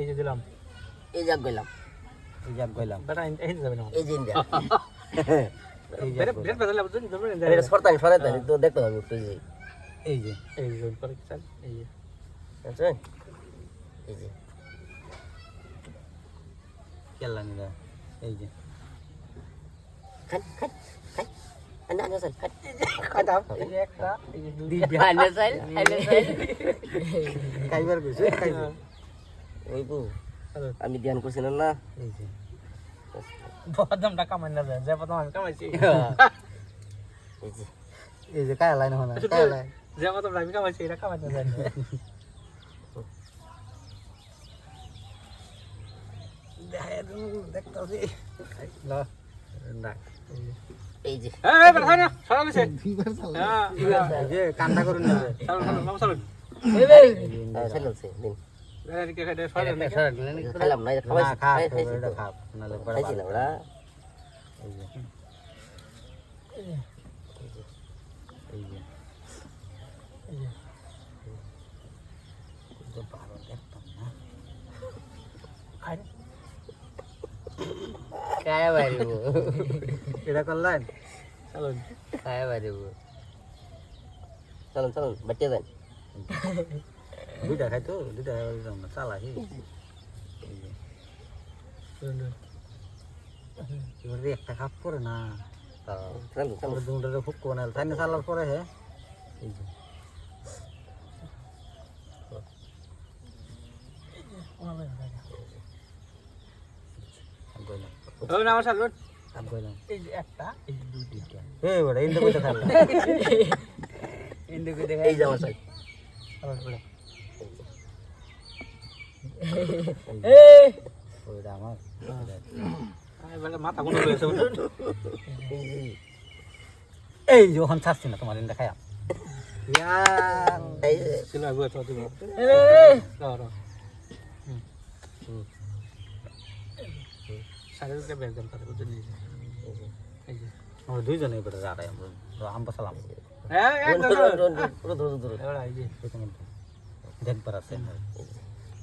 এই যে দিলাম। এই যাক গেলাম। এই যে গইলাম বেটা এই যাবে না। এই যে ইন্ডিয়া। এই যে একটু এই যে। করে কি চাল এই যে। বুঝছেন এই যে। কেলা নিলা এই যে। খান খান খান আন্না আন্না সাল খান খাইতাম এই যে একটা এই যে দুই দিবি সাল আন্না সাল খাইবার কইছে খাইছে। ওই বউ। আমি ধ্যান করছিলাম না। এই যে। কামাই না যায় যে প্রথম আমি কামাইছি। এই যে। এই লাইন হনা কায়া লাইন। যে প্রথম আমি কামাইছি এটা কামাই না যায় দেখতাছি। ল। না। এই যে। এই বেটা না সরা দিছে হ্যাঁ। এই যে কান্না করুন না। চলো চলো চলো এই দিলে খাইলাম না না খাওয়াইছি। খা খাই খাইছি। এটা তো খা নালে বড় ওরা খায় বাড়িব এটা করলেন? চলো খায় বাড়িব চলুন চলুন বাচ্চা দেন দুইটা খাইতো দুইটা খাইবার দিতাম না চালা হি এবার একটা খাপ করে না দুটারে ফুক কোনাল তাই না চালার পরে হে এই যে আমার যে একটা এই দুইটা এই বড় ইন্দু কইতে খাইলাম ইন্ডু কইতে এই যে সাইড আমার এই বেটা মাথা কোন হয়েছে এই যখন ছাড়ছি না তোমার আমরা দুইজনে আমরা হ্যাঁ যে দেখবার আছে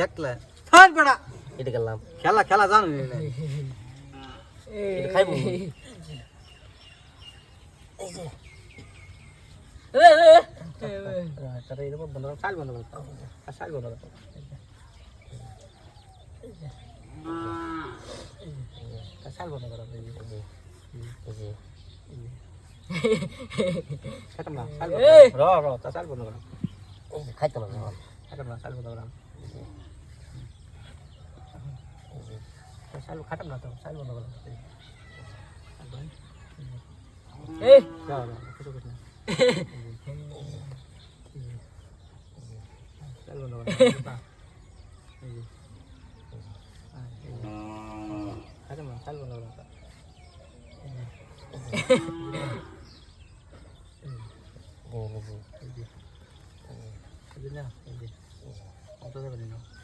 দেখলে? থাক বেড়া এটা গেলাম খেলা খেলা জানো এটা খাইব যে না র র তা চাল বন্ধ কর। এই যে খাইতে না খাতাম না চাল বন্ধ কর। চাল খাতাম না তো চাল বন্ধ কর এই র র কিছু কিছু না চাল বন্ধ কর খাতাম না চাল বন্ধ কর Hindi na, hindi. Ito na ba din? Kasal mo na lang.